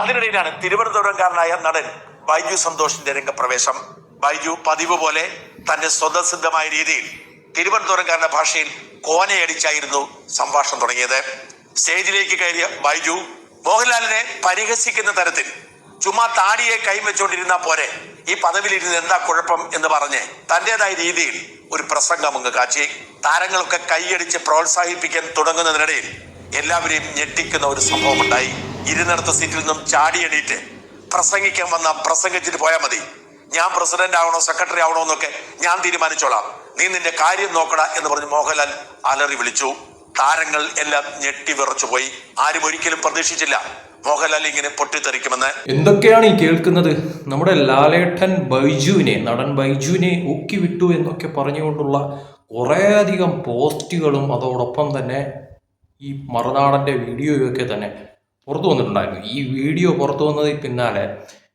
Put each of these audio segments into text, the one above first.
അതിനിടയിലാണ് തിരുവനന്തപുരംകാരനായ നടൻ ബൈജു സന്തോഷിന്റെ രംഗപ്രവേശം. ബൈജു പതിവ് പോലെ തന്റെ സ്വതസിദ്ധമായ രീതിയിൽ തിരുവനന്തപുരംകാരന്റെ ഭാഷയിൽ കോനയടിച്ചായിരുന്നു സംഭാഷണം തുടങ്ങിയത്. സ്റ്റേജിലേക്ക് കയറിയ ബൈജു മോഹൻലാലിനെ പരിഹസിക്കുന്ന തരത്തിൽ ചുമ്മാ താടിയെ കൈവച്ചുകൊണ്ടിരുന്ന പോലെ ഈ പദവിയിലിരുന്ന് എന്താ കുഴപ്പം എന്ന് പറഞ്ഞ് തന്റേതായ രീതിയിൽ ഒരു പ്രസംഗം അങ്ങ് കാച്ചി. താരങ്ങളൊക്കെ കൈയടിച്ച് പ്രോത്സാഹിപ്പിക്കാൻ തുടങ്ങുന്നതിനിടയിൽ എല്ലാവരെയും ഞെട്ടിക്കുന്ന ഒരു സംഭവം ഉണ്ടായി ഇരുന്നിടത്ത സീറ്റിൽ നിന്നും ചാടി എണീറ്റ് പ്രസംഗിക്കാൻ വന്ന പ്രസംഗിച്ചിട്ട് പോയാൽ മതി. ഞാൻ പ്രസിഡന്റ് ആവണോ സെക്രട്ടറി ആവണോ എന്നൊക്കെ ഞാൻ തീരുമാനിച്ചോളാം. നീ നിന്റെ കാര്യം നോക്കട എന്ന് പറഞ്ഞ് മോഹൻലാൽ അലറി വിളിച്ചു. താരങ്ങൾ എല്ലാം ഞെട്ടി വിറച്ചു പോയി. ആരും ഒരിക്കലും പ്രതീക്ഷിച്ചില്ല മോഹൻലാൽ ഇങ്ങനെ പൊട്ടിത്തെറിക്കുമെന്ന്. എന്തൊക്കെയാണ് ഈ കേൾക്കുന്നത്? നമ്മുടെ ലാലേട്ടൻ ബൈജുവിനെ നടൻ ബൈജുവിനെ ഊക്കി വിട്ടു എന്നൊക്കെ പറഞ്ഞുകൊണ്ടുള്ള കുറേയധികം പോസ്റ്റുകളും അതോടൊപ്പം തന്നെ ഈ മറുനാടന്റെ വീഡിയോയൊക്കെ തന്നെ പുറത്തു വന്നിട്ടുണ്ടായിരുന്നു. ഈ വീഡിയോ പുറത്തു വന്നതിൽ പിന്നാലെ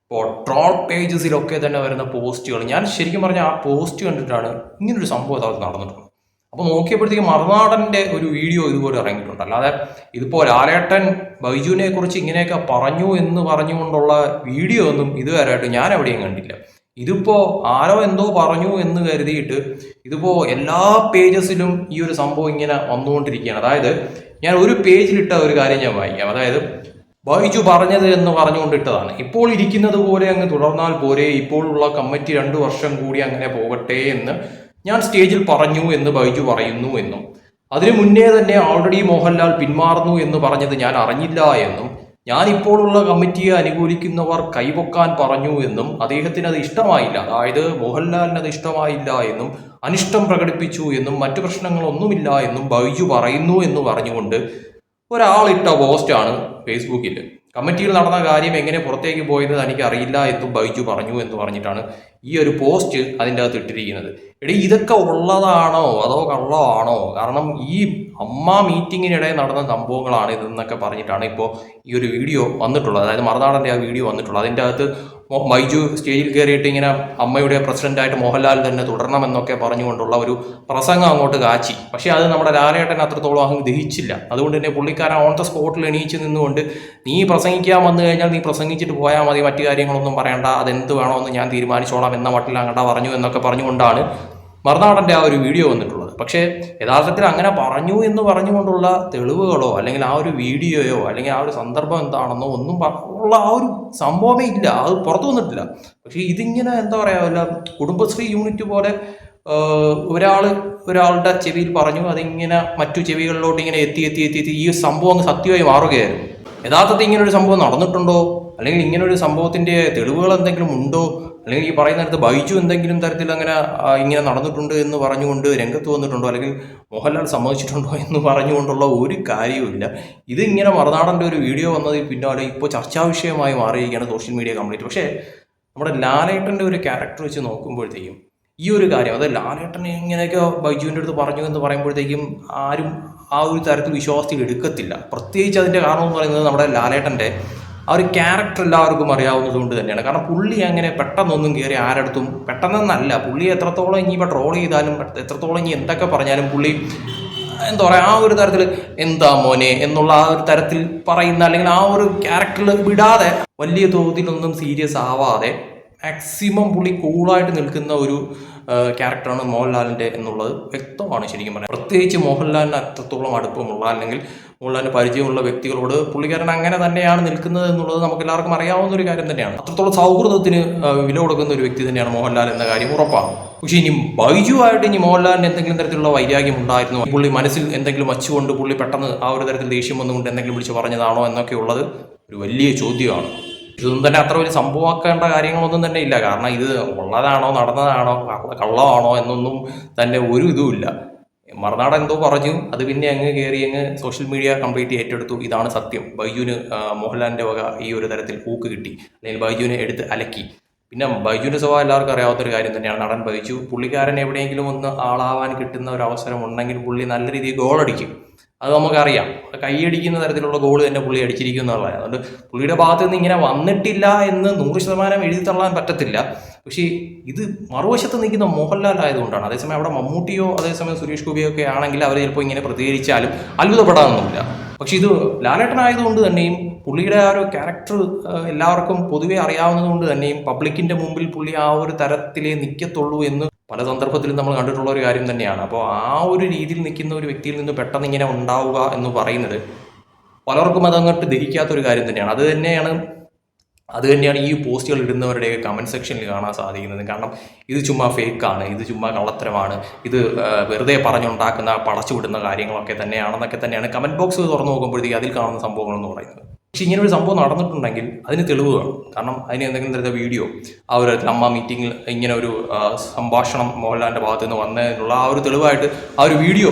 ഇപ്പോൾ ട്രോൾ പേജസിലൊക്കെ തന്നെ വരുന്ന പോസ്റ്റുകൾ. ഞാൻ ശരിക്കും പറഞ്ഞാൽ ആ പോസ്റ്റ് കണ്ടിട്ടാണ് ഇങ്ങനൊരു സംഭവം അത് നടന്നിട്ടുള്ളത്. അപ്പോൾ നോക്കിയപ്പോഴത്തേക്ക് മറുനാടന്റെ ഒരു വീഡിയോ ഇതുപോലെ ഇറങ്ങിയിട്ടുണ്ട്. അല്ലാതെ ഇതിപ്പോൾ ലാലേട്ടൻ ബൈജുവിനെ കുറിച്ച് ഇങ്ങനെയൊക്കെ പറഞ്ഞു എന്ന് പറഞ്ഞുകൊണ്ടുള്ള വീഡിയോ ഒന്നും ഇതുവരെയായിട്ട് ഞാൻ എവിടെയും കണ്ടില്ല ഇതിപ്പോൾ ആരോ എന്തോ പറഞ്ഞു എന്ന് കരുതിയിട്ട് ഇതിപ്പോൾ എല്ലാ പേജസിലും ഈ ഒരു സംഭവം ഇങ്ങനെ വന്നുകൊണ്ടിരിക്കുകയാണ്. അതായത് ഞാൻ ഒരു പേജിലിട്ട ഒരു കാര്യം ഞാൻ വായിക്കാം. അതായത് ബൈജു പറഞ്ഞത് എന്ന് പറഞ്ഞുകൊണ്ടിട്ടതാണ്. ഇപ്പോൾ ഇരിക്കുന്നത് പോലെ അങ്ങ് തുടർന്നാൽ പോരെ ഇപ്പോഴുള്ള കമ്മിറ്റി രണ്ടു വർഷം കൂടി അങ്ങനെ പോകട്ടെ എന്ന് ഞാൻ സ്റ്റേജിൽ പറഞ്ഞു എന്ന് ബൈജു പറയുന്നു എന്നും. അതിനു മുന്നേ തന്നെ ഓൾറെഡി മോഹൻലാൽ പിന്മാറുന്നു എന്ന് പറഞ്ഞത് ഞാൻ അറിഞ്ഞില്ല എന്നും. ഞാൻ ഇപ്പോഴുള്ള കമ്മിറ്റിയെ അനുകൂലിക്കുന്നവർ കൈപൊക്കാൻ പറഞ്ഞു എന്നും അദ്ദേഹത്തിന് അത് ഇഷ്ടമായില്ല. അതായത് മോഹൻലാലിന് അത് ഇഷ്ടമായില്ല എന്നും അനിഷ്ടം പ്രകടിപ്പിച്ചു എന്നും മറ്റു പ്രശ്നങ്ങളൊന്നുമില്ല എന്നും ബൈജു പറയുന്നു എന്ന് പറഞ്ഞുകൊണ്ട് ഒരാളിട്ട പോസ്റ്റാണ് ഫേസ്ബുക്കിൽ കമ്മിറ്റിയിൽ നടന്ന കാര്യം എങ്ങനെ പുറത്തേക്ക് പോയത് തനിക്ക് അറിയില്ല എന്നും ബൈജു പറഞ്ഞു എന്ന് പറഞ്ഞിട്ടാണ് ഈ ഒരു പോസ്റ്റ് അതിന്റെ അകത്ത് ഇട്ടിരിക്കുന്നത്. എടീ ഇതൊക്കെ ഉള്ളതാണോ? അതോ കള്ളമാണോ? കാരണം ഈ അമ്മ മീറ്റിങ്ങിനിടെ നടന്ന സംഭവങ്ങളാണ് ഇതെന്നൊക്കെ പറഞ്ഞിട്ടാണ് ഇപ്പോൾ ഈ ഒരു വീഡിയോ വന്നിട്ടുള്ളത്. അതായത് മറുനാടന്റെ ആ വീഡിയോ വന്നിട്ടുള്ളത്. അതിന്റെ അകത്ത് മൈജു സ്റ്റേജിൽ കയറിയിട്ട് ഇങ്ങനെ അമ്മയുടെ പ്രസിഡന്റായിട്ട് മോഹൻലാൽ തന്നെ തുടരണമെന്നൊക്കെ പറഞ്ഞുകൊണ്ടുള്ള ഒരു പ്രസംഗം അങ്ങോട്ട് കാച്ചി. പക്ഷേ അത് നമ്മുടെ ലാലേട്ടൻ അത്രത്തോളം അങ്ങ് ദഹിച്ചില്ല. അതുകൊണ്ട് തന്നെ പുള്ളിക്കാരൻ ഓൺ ദ സ്പോട്ടിൽ എണീച്ച് നിന്നുകൊണ്ട് നീ പ്രസംഗിക്കാൻ വന്നു കഴിഞ്ഞാൽ നീ പ്രസംഗിച്ചിട്ട് പോയാൽ മതി മറ്റു കാര്യങ്ങളൊന്നും പറയണ്ട. അതെന്ത് വേണമെന്ന് ഞാൻ തീരുമാനിച്ചോളാം. എന്ന മട്ടിൽ അങ്ങോട്ട് പറഞ്ഞു എന്നൊക്കെ പറഞ്ഞുകൊണ്ടാണ് മറുനാടന്റെ ആ ഒരു വീഡിയോ വന്നിട്ടുള്ളത്. പക്ഷേ യഥാർത്ഥത്തിൽ അങ്ങനെ പറഞ്ഞു എന്ന് പറഞ്ഞുകൊണ്ടുള്ള തെളിവുകളോ അല്ലെങ്കിൽ ആ ഒരു വീഡിയോയോ അല്ലെങ്കിൽ ആ ഒരു സന്ദർഭം എന്താണെന്നോ ഒന്നും ഉള്ള ആ ഒരു സംഭവമേ ഇല്ല. അത് പുറത്തു വന്നിട്ടില്ല. പക്ഷേ ഇതിങ്ങനെ എന്താ പറയുക വല്ല കുടുംബശ്രീ യൂണിറ്റ് പോലെ ഒരാൾ ഒരാളുടെ ചെവിയിൽ പറഞ്ഞു അതിങ്ങനെ മറ്റു ചെവികളിലോട്ട് ഇങ്ങനെ എത്തി എത്തി എത്തി എത്തി ഈ സംഭവം അങ്ങ് സത്യമായി മാറുകയായിരുന്നു. യഥാർത്ഥത്തിൽ ഇങ്ങനെ ഒരു സംഭവം നടന്നിട്ടുണ്ടോ? അല്ലെങ്കിൽ ഇങ്ങനെ ഒരു സംഭവത്തിന്റെ തെളിവുകൾ എന്തെങ്കിലും ഉണ്ടോ? അല്ലെങ്കിൽ ഈ പറയുന്ന പറയുന്നിടത്ത് ബൈജു എന്തെങ്കിലും തരത്തിൽ അങ്ങനെ ഇങ്ങനെ നടന്നിട്ടുണ്ട് എന്ന് പറഞ്ഞുകൊണ്ട് രംഗത്ത് വന്നിട്ടുണ്ടോ? അല്ലെങ്കിൽ മോഹൻലാൽ സമ്മതിച്ചിട്ടുണ്ടോ എന്ന് പറഞ്ഞുകൊണ്ടുള്ള ഒരു കാര്യവുമില്ല. ഇത് ഇങ്ങനെ മറുനാടന്റെ ഒരു വീഡിയോ വന്നതിൽ പിന്നാലെ ഇപ്പോൾ ചർച്ചാ വിഷയമായി മാറിയിരിക്കുകയാണ് സോഷ്യൽ മീഡിയ കംപ്ലീറ്റ്. പക്ഷേ നമ്മുടെ ലാലേട്ടന്റെ ഒരു ക്യാരക്ടർ വെച്ച് നോക്കുമ്പോഴത്തേക്കും ഈ ഒരു കാര്യം അതായത് ലാലേട്ടൻ ഇങ്ങനെയൊക്കെ ബൈജുവിന്റെ അടുത്ത് പറഞ്ഞു എന്ന് പറയുമ്പോഴത്തേക്കും ആരും ആ ഒരു തരത്തിൽ വിശ്വാസത്തിൽ എടുക്കത്തില്ല. പ്രത്യേകിച്ച് അതിന്റെ കാരണം എന്ന് പറയുന്നത് നമ്മുടെ ലാലേട്ടന്റെ ആ ഒരു ക്യാരക്ടർ എല്ലാവർക്കും അറിയാവുന്നത് കൊണ്ട് തന്നെയാണ്. കാരണം പുള്ളി അങ്ങനെ പെട്ടെന്നൊന്നും കയറി ആരടുത്തും പെട്ടെന്നല്ല പുള്ളി എത്രത്തോളം ഇനി ഇപ്പോൾ ട്രോൾ ചെയ്താലും എത്രത്തോളം ഇനി എന്തൊക്കെ പറഞ്ഞാലും പുള്ളി എന്താ പറയുക ആ ഒരു തരത്തിൽ എന്താ മോനെ? എന്നുള്ള ആ ഒരു തരത്തിൽ പറയുന്ന അല്ലെങ്കിൽ ആ ഒരു ക്യാരക്ടറിൽ വിടാതെ വലിയ തോതിലൊന്നും സീരിയസ് ആവാതെ മാക്സിമം പുള്ളി കൂളായിട്ട് നിൽക്കുന്ന ഒരു ക്യാരക്ടറാണ് മോഹൻലാലിന്റെ എന്നുള്ളത് വ്യക്തമാണ് ശരിക്കും പറയാം പ്രത്യേകിച്ച് മോഹൻലാലിന് അത്രത്തോളം അടുപ്പമുള്ള അല്ലെങ്കിൽ മോഹൻലാലിന് പരിചയമുള്ള വ്യക്തികളോട് പുള്ളിക്കാരൻ അങ്ങനെ തന്നെയാണ് നിൽക്കുന്നത് എന്നുള്ളത് നമുക്ക് എല്ലാവർക്കും അറിയാവുന്ന ഒരു കാര്യം തന്നെയാണ്. അത്രത്തോളം സൗഹൃദത്തിന് വില കൊടുക്കുന്ന ഒരു വ്യക്തി തന്നെയാണ് മോഹൻലാൽ എന്ന കാര്യം ഉറപ്പാണ്. പക്ഷെ ഇനി ബൈജു ആയിട്ട് ഇനി മോഹൻലാലിന് എന്തെങ്കിലും തരത്തിലുള്ള വൈരാഗ്യം ഉണ്ടായിരുന്നോ പുള്ളി മനസ്സിൽ എന്തെങ്കിലും വച്ചുകൊണ്ട് പുള്ളി പെട്ടെന്ന് ആ ഒരു തരത്തിൽ ദേഷ്യം വന്നുകൊണ്ട് എന്തെങ്കിലും വിളിച്ച് പറഞ്ഞതാണോ എന്നൊക്കെ ഉള്ളത് ഒരു വലിയ ചോദ്യമാണ്. ഇതൊന്നും തന്നെ അത്ര വലിയ സംഭവമാക്കേണ്ട കാര്യങ്ങളൊന്നും തന്നെ ഇല്ല. കാരണം ഇത് ഉള്ളതാണോ നടന്നതാണോ കള്ളമാണോ എന്നൊന്നും തന്നെ ഒരു ഇതുമില്ല മറുനാട് എന്തോ പറഞ്ഞു അത് പിന്നെ അങ്ങ് കയറി അങ്ങ് സോഷ്യൽ മീഡിയ കംപ്ലീറ്റ് ഏറ്റെടുത്തു. ഇതാണ് സത്യം. ബൈജുവിന് മോഹൻലാലിന്റെ വക ഈ ഒരു തരത്തിൽ പൂക്ക് കിട്ടി. അല്ലെങ്കിൽ ബൈജുവിനെ എടുത്ത് അലക്കി. പിന്നെ ബൈജുവിന്റെ സ്വഭാവം എല്ലാവർക്കും അറിയാവുന്ന ഒരു കാര്യം തന്നെയാണ് നടൻ ബൈജു. പുള്ളിക്കാരൻ എവിടെയെങ്കിലും ഒന്ന് ആളാവാൻ കിട്ടുന്ന ഒരു അവസരം ഉണ്ടെങ്കിൽ പുള്ളി നല്ല രീതിയിൽ ഗോളടിക്കും അത് നമുക്കറിയാം. കൈയടിക്കുന്ന തരത്തിലുള്ള ഗോൾ തന്നെ പുള്ളി അടിച്ചിരിക്കും എന്നുള്ളതാണ്. അതുകൊണ്ട് പുള്ളിയുടെ ഭാഗത്ത് നിന്ന് ഇങ്ങനെ വന്നിട്ടില്ല എന്ന് നൂറ് ശതമാനം എഴുതി തള്ളാൻ പറ്റത്തില്ല. പക്ഷേ ഇത് മറുവശത്ത് നിൽക്കുന്ന മോഹൻലാൽ ആയതുകൊണ്ടാണ് അതേസമയം അവിടെ മമ്മൂട്ടിയോ അതേസമയം സുരേഷ് ഗോപിയോ ഒക്കെ ആണെങ്കിൽ അവർ ചിലപ്പോൾ ഇങ്ങനെ പ്രതികരിച്ചാലും അത്ഭുതപ്പെടാനൊന്നുമില്ല. പക്ഷെ ഇത് ലാലേട്ടനായതുകൊണ്ട് തന്നെയും പുള്ളിയുടെ ആ ഒരു ക്യാരക്ടർ എല്ലാവർക്കും പൊതുവെ അറിയാവുന്നത് കൊണ്ട് തന്നെയും പബ്ലിക്കിന്റെ മുമ്പിൽ പുള്ളി ആ ഒരു തരത്തിലേ നിൽക്കത്തുള്ളൂ എന്ന് പല സന്ദർഭത്തിലും നമ്മൾ കണ്ടിട്ടുള്ള ഒരു കാര്യം തന്നെയാണ്. അപ്പോൾ ആ ഒരു രീതിയിൽ നിൽക്കുന്ന ഒരു വ്യക്തിയിൽ നിന്ന് പെട്ടെന്ന് ഇങ്ങനെ ഉണ്ടാവുക എന്ന് പറയുന്നത് പലർക്കും അതങ്ങോട്ട് ദഹിക്കാത്തൊരു കാര്യം തന്നെയാണ്. അത് തന്നെയാണ് അത് തന്നെയാണ് ഈ പോസ്റ്റുകൾ ഇടുന്നവരുടെ കമന്റ് സെക്ഷനിൽ കാണാൻ സാധിക്കുന്നത്. കാരണം ഇത് ചുമ്മാ ഫേക്കാണ് ഇത് ചുമ്മാ കള്ളത്തരമാണ് ഇത് വെറുതെ പറഞ്ഞുണ്ടാക്കുന്ന പടച്ചു വിടുന്ന കാര്യങ്ങളൊക്കെ തന്നെയാണെന്നൊക്കെ തന്നെയാണ് കമന്റ് ബോക്സ് തുറന്നു നോക്കുമ്പോഴത്തേക്ക് അതിൽ കാണുന്ന സംഭവങ്ങൾ എന്ന് പറയുന്നത്. പക്ഷേ ഇങ്ങനെ ഒരു സംഭവം നടന്നിട്ടുണ്ടെങ്കിൽ അതിന് തെളിവ് വേണം. കാരണം അതിന് എന്തെങ്കിലും തരത്തെ വീഡിയോ ആ ഒരു അമ്മ മീറ്റിങ്ങിൽ ഇങ്ങനെ ഒരു സംഭാഷണം മോഹൻലാലിന്റെ ഭാഗത്തു നിന്ന് വന്നതിനുള്ള ആ ഒരു തെളിവായിട്ട് ആ ഒരു വീഡിയോ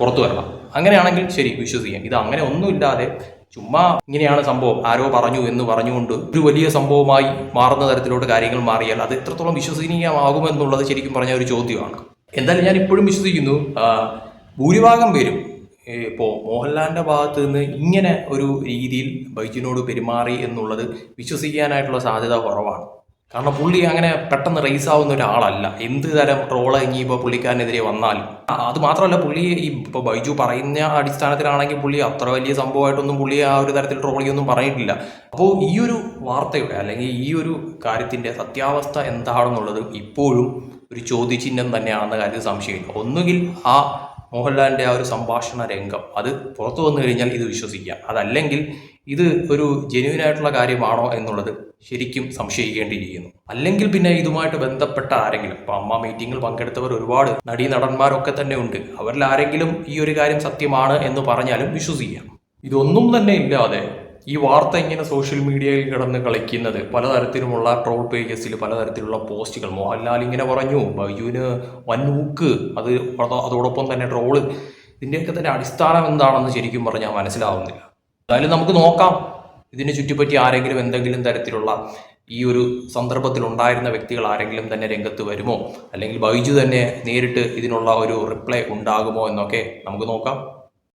പുറത്തു വരണം. അങ്ങനെയാണെങ്കിൽ ശരി വിശ്വസിക്കാം. ഇത് അങ്ങനെ ഒന്നുമില്ലാതെ ചുമ്മാ ഇങ്ങനെയാണ് സംഭവം. ആരോ പറഞ്ഞു എന്ന് പറഞ്ഞുകൊണ്ട് ഒരു വലിയ സംഭവമായി മാറുന്ന തരത്തിലോട്ട് കാര്യങ്ങൾ മാറിയാൽ അത് എത്രത്തോളം വിശ്വസനീയമാകുമെന്നുള്ളത് ശരിക്കും പറഞ്ഞ ഒരു ചോദ്യമാണ്. എന്തായാലും ഞാൻ ഇപ്പോഴും വിശ്വസിക്കുന്നു. ഭൂരിഭാഗം പേരും ഇപ്പോൾ മോഹൻലാലിന്റെ ഭാഗത്ത് നിന്ന് ഇങ്ങനെ ഒരു രീതിയിൽ ബൈജിനോട് പെരുമാറി എന്നുള്ളത് വിശ്വസിക്കാനായിട്ടുള്ള സാധ്യത കുറവാണ്. കാരണം പുള്ളി അങ്ങനെ പെട്ടെന്ന് റേസ് ആവുന്ന ഒരാളല്ല. എന്ത് തരം ട്രോൾ ഇപ്പോൾ പുള്ളിക്കാരനെതിരെ വന്നാലും. അത് മാത്രമല്ല പുള്ളി ഈ ഇപ്പോൾ ബൈജു പറയുന്ന അടിസ്ഥാനത്തിലാണെങ്കിൽ പുള്ളി അത്ര വലിയ സംഭവമായിട്ടൊന്നും പുള്ളി ആ ഒരു തരത്തിൽ ട്രോളിയൊന്നും പറഞ്ഞിട്ടില്ല. അപ്പോൾ ഈ ഒരു വാർത്തയുടെ അല്ലെങ്കിൽ ഈ ഒരു കാര്യത്തിന്റെ സത്യാവസ്ഥ എന്താണെന്നുള്ളത് ഇപ്പോഴും ഒരു ചോദ്യചിഹ്നം തന്നെയാണെന്ന കാര്യത്തിൽ സംശയമില്ല. ഒന്നുകിൽ ആ മോഹൻലാലിന്റെ ആ ഒരു സംഭാഷണ രംഗം അത് പുറത്തു വന്നു കഴിഞ്ഞാൽ ഇത് വിശ്വസിക്കാം. അതല്ലെങ്കിൽ ഇത് ഒരു ജെന്യൂൻ ആയിട്ടുള്ള കാര്യമാണോ എന്നുള്ളത് ശരിക്കും സംശയിക്കേണ്ടിയിരിക്കുന്നു. അല്ലെങ്കിൽ പിന്നെ ഇതുമായിട്ട് ബന്ധപ്പെട്ട ആരെങ്കിലും ഇപ്പം അമ്മ മീറ്റിങ്ങിൽ പങ്കെടുത്തവർ ഒരുപാട് നടീ നടന്മാരൊക്കെ തന്നെ ഉണ്ട്. അവരിൽ ആരെങ്കിലും ഈ ഒരു കാര്യം സത്യമാണ് എന്ന് പറഞ്ഞാലും വിശ്വസിക്കാം. ഇതൊന്നും തന്നെ ഇല്ലാതെ ഈ വാർത്ത ഇങ്ങനെ സോഷ്യൽ മീഡിയയിൽ കിടന്ന് കളിക്കുന്നത് പലതരത്തിലുമുള്ള ട്രോൾ പേജസിൽ പലതരത്തിലുള്ള പോസ്റ്റുകൾ മോഹൻലാൽ ഇങ്ങനെ പറഞ്ഞു ബൈജുവിന് വൻ ഊക്ക് അത് അതോ- അതോടൊപ്പം തന്നെ ട്രോൾ ഇതിന്റെയൊക്കെ തന്നെ അടിസ്ഥാനം എന്താണെന്ന് ശരിക്കും പറഞ്ഞാൽ മനസ്സിലാവുന്നില്ല. എന്തായാലും നമുക്ക് നോക്കാം. ഇതിനെ ചുറ്റിപ്പറ്റി ആരെങ്കിലും എന്തെങ്കിലും തരത്തിലുള്ള ഈ ഒരു സന്ദർഭത്തിൽ ഉണ്ടായിരുന്ന വ്യക്തികൾ ആരെങ്കിലും തന്നെ രംഗത്ത് വരുമോ? അല്ലെങ്കിൽ ബൈജു തന്നെ നേരിട്ട് ഇതിനുള്ള ഒരു റിപ്ലൈ ഉണ്ടാകുമോ എന്നൊക്കെ നമുക്ക് നോക്കാം.